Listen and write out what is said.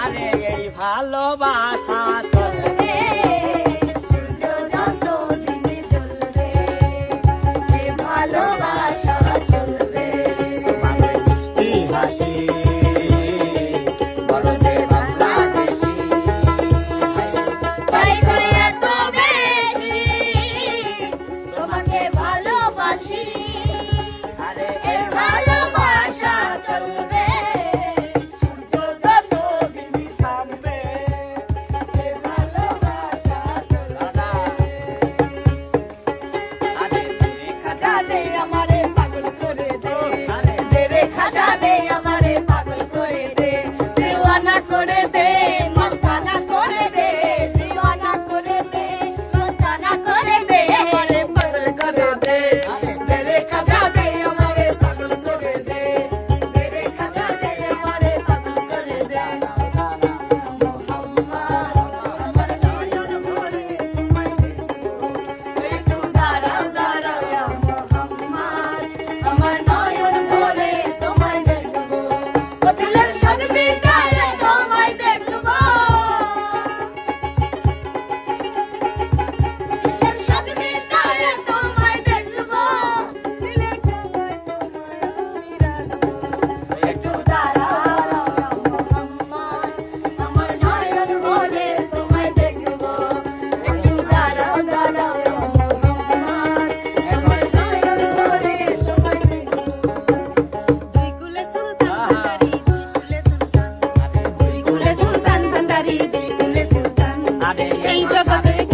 আরে এই ভালোবাসা চলবে। সূর্য যত দিনে চলবে। এই ভালোবাসা চলবে। তোমাদের মিষ্টি হাসি ভালোবাসি। আরে ভালোবাসা চলবে। ain't just a thing.